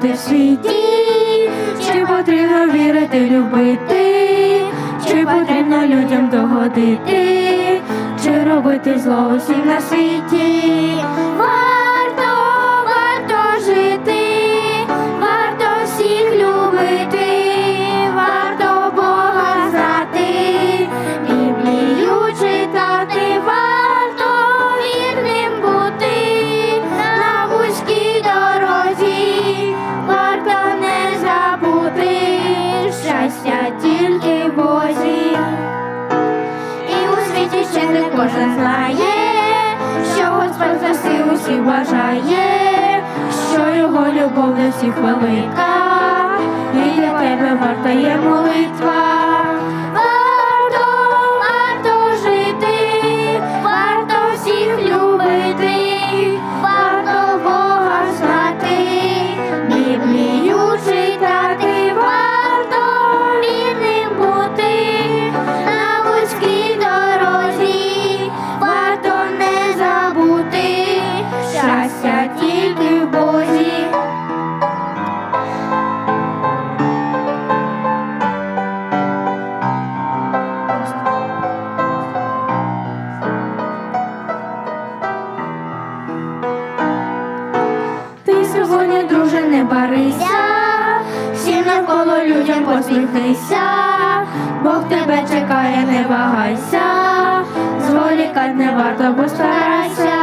бути в світі, чи потрібно вірити, любити, чи потрібно людям догодити, чи робити зло усім на світі. Світі кожен знає, що Господь за всі усіх бажає, що його любов для всіх велика, і для тебе варта є молитва. Не всім навколо людям посміхнися, Бог тебе чекає, не вагайся, зволікать не варто, бо старайся.